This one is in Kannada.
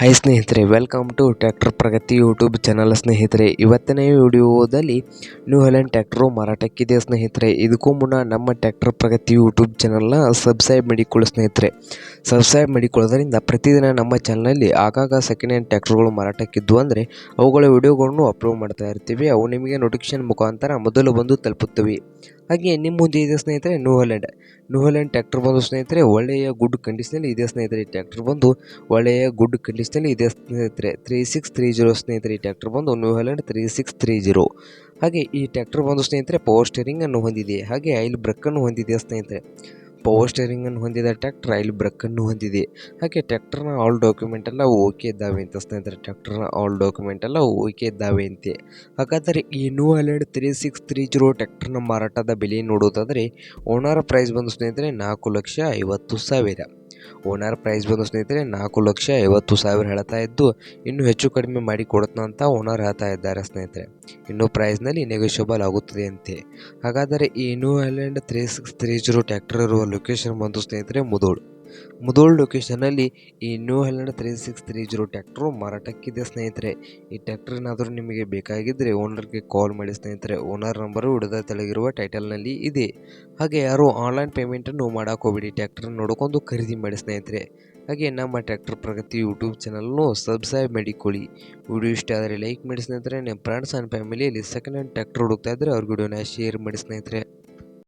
ಹಾಯ್ ಸ್ನೇಹಿತರೆ welcome to tractor Pragati YouTube channel ಸ್ನೇಹಿತರೆ. ಇವತ್ತಿನ ವಿಡಿಯೋದಲ್ಲಿ ನ್ಯೂ ಹಲೆಂಡ್ ಟ್ರ್ಯಾಕ್ಟರು ಮಾರಾಟಕ್ಕಿದೆ ಸ್ನೇಹಿತರೆ? ಇದಕ್ಕೂ ಮುನ್ನ ನಮ್ಮ ಟ್ರ್ಯಾಕ್ಟರ್ ಪ್ರಗತಿ ಯೂಟ್ಯೂಬ್ ಚಾನಲ್ನ ಸಬ್ಸ್ಕ್ರೈಬ್ ಮಾಡಿಕೊಳ್ಳಿ ಸ್ನೇಹಿತರೆ. ಸಬ್ಸ್ಕ್ರೈಬ್ ಮಾಡಿಕೊಳ್ಳೋದ್ರಿಂದ ಪ್ರತಿದಿನ ನಮ್ಮ ಚಾನಲಲ್ಲಿ ಆಗಾಗ ಸೆಕೆಂಡ್ ಹ್ಯಾಂಡ್ ಟ್ಯಾಕ್ಟ್ರುಗಳು ಮಾರಾಟಕ್ಕಿದ್ದು ಅಂದರೆ ಅವುಗಳ ವಿಡಿಯೋಗಳನ್ನು ಅಪ್ಲೋಡ್ ಮಾಡ್ತಾ ಇರ್ತೀವಿ. ಅವು ನಿಮಗೆ ನೋಟಿಫಿಕೇಶನ್ ಮುಖಾಂತರ ಮೊದಲು ಬಂದು ತಲುಪುತ್ತವೆ. ಹಾಗೆ ನಿಮ್ಮ ಮುಂದೆ ಇದೆ ಸ್ನೇಹಿತರೆ ನ್ಯೂ ಹಲೆಂಡ್ ಟ್ಯಾಕ್ಟರ್ ಬಂದು ಸ್ನೇಹಿತರೆ, ಒಳ್ಳೆಯ ಗುಡ್ ಕಂಡೀಷನಲ್ಲಿ ಇದೆ ಸ್ನೇಹಿತರೆ ಟ್ಯಾಕ್ಟರ್ ಬಂದು, ಒಳ್ಳೆಯ ಗುಡ್ ಕಂಡೀಷನಲ್ಲಿ ಇದೆ ಸ್ನೇಹಿತರೆ ತ್ರೀ ಸಿಕ್ಸ್ ತ್ರೀ ಜೀರೋ ಸ್ನೇಹಿತರೆ ಈ ಟ್ಯಾಕ್ಟರ್ ಬಂದು new holland three six three zero ಹಾಗೆ ಈ ಟ್ಯಾಕ್ಟರ್ ಬಂದು ಸ್ನೇಹಿತರೆ ಪವರ್ ಸ್ಟೇರಿಂಗನ್ನು ಹೊಂದಿದೆ, ಹಾಗೆ ಆಯಿಲ್ ಬ್ರೇಕನ್ನು ಹೊಂದಿದೆ ಸ್ನೇಹಿತರೆ. ಪವರ್ ಸ್ಟೇರಿಂಗ್ ಅನ್ನು ಹೊಂದಿದ ಟ್ರ್ಯಾಕ್ಟರ್ ಆಯಿಲ್ ಬ್ರಕ್ಕನ್ನು ಹೊಂದಿದೆ. ಹಾಗೆ ಟ್ರ್ಯಾಕ್ಟರ್ನ ಆಲ್ ಡಾಕ್ಯುಮೆಂಟ್ ಎಲ್ಲ ಓಕೆ ಇದ್ದಾವೆ ಅಂತ ಸ್ನೇಹಿತರೆ ಟ್ರ್ಯಾಕ್ಟರ್ನ ಆಲ್ ಡಾಕ್ಯುಮೆಂಟ್ ಎಲ್ಲ ಓಕೆ ಇದ್ದಾವೆ ಅಂತೆ. ಹಾಗಾದರೆ ಈ new holland three six three zero ಟ್ರ್ಯಾಕ್ಟರ್ನ ಮಾರಾಟದ ಬೆಲೆ ನೋಡೋದಾದರೆ ಓನರ್ ಪ್ರೈಸ್ ಬಂದು ಸ್ನೇಹಿತರೆ ನಾಲ್ಕು ಲಕ್ಷ ಐವತ್ತು ಸಾವಿರ. ಓನರ್ ಪ್ರೈಸ್ ಬಂದು ಸ್ನೇಹಿತರೆ, ನಾಲ್ಕು ಲಕ್ಷ ಐವತ್ತು ಸಾವಿರ ಹೇಳ್ತಾ ಇದ್ದು, ಇನ್ನೂ ಹೆಚ್ಚು ಕಡಿಮೆ ಮಾಡಿ ಅಂತ ಓನರ್ ಹೇಳ್ತಾ ಇದ್ದಾರೆ ಸ್ನೇಹಿತರೆ. ಇನ್ನೂ ಪ್ರೈಸ್ನಲ್ಲಿ ನೆಗೋಷಿಯಬಲ್ ಆಗುತ್ತದೆ ಅಂತೆ. ಹಾಗಾದರೆ ಈ new holland three six three zero tractor ಇರುವ ಲೊಕೇಶನ್ ಬಂದು ಸ್ನೇಹಿತರೆ ಮುದೋಳು ಮುದೋಳ್ ಲೊಕೇಶನಲ್ಲಿ ಈ new holland three six three zero tractor ಮಾರಾಟಕ್ಕಿದೆ ಸ್ನೇಹಿತರೆ. ಈ ಟ್ಯಾಕ್ಟರ್ ಏನಾದರೂ ನಿಮಗೆ ಬೇಕಾಗಿದ್ದರೆ ಓನರ್ಗೆ ಕಾಲ್ ಮಾಡಿ ಸ್ನೇಹಿತರೆ. ಓನರ್ ನಂಬರು ಹಿಡಿದ ತೆಳಗಿರುವ ಟೈಟಲ್ನಲ್ಲಿ ಇದೆ. ಹಾಗೆ ಯಾರು ಆನ್ಲೈನ್ ಪೇಮೆಂಟನ್ನು ಮಾಡೋಕ್ಕೋಗ್ಬೇಡಿ ಟ್ಯಾಕ್ಟ್ರನ್ನ ನೋಡ್ಕೊಂಡು ಖರೀದಿ ಮಾಡಿ ಸ್ನೇಹಿತರೆ. ಹಾಗೆ ನಮ್ಮ ಟ್ರ್ಯಾಕ್ಟರ್ ಪ್ರಗತಿ ಯೂಟ್ಯೂಬ್ ಚಾನಲ್ನು ಸಬ್ಸ್ಕ್ರೈಬ್ ಮಾಡಿಕೊಳ್ಳಿ. ವಿಡಿಯೋ ಇಷ್ಟ ಆದರೆ ಲೈಕ್ ಮಾಡಿ ಸ್ನೇಹಿತರೆ. ನಿಮ್ಮ ಫ್ರೆಂಡ್ಸ್ ಆ್ಯಂಡ್ ಫ್ಯಾಮಿಲಿಯಲ್ಲಿ ಸೆಕೆಂಡ್ ಹ್ಯಾಂಡ್ ಟ್ರ್ಯಾಕ್ಟರ್ ಹುಡುಕ್ತಾ ಇದ್ದರೆ ಅವ್ರ ವಿಡಿಯೋನ ಶೇರ್ ಮಾಡಿ ಸ್ನೇಹಿತರೆ.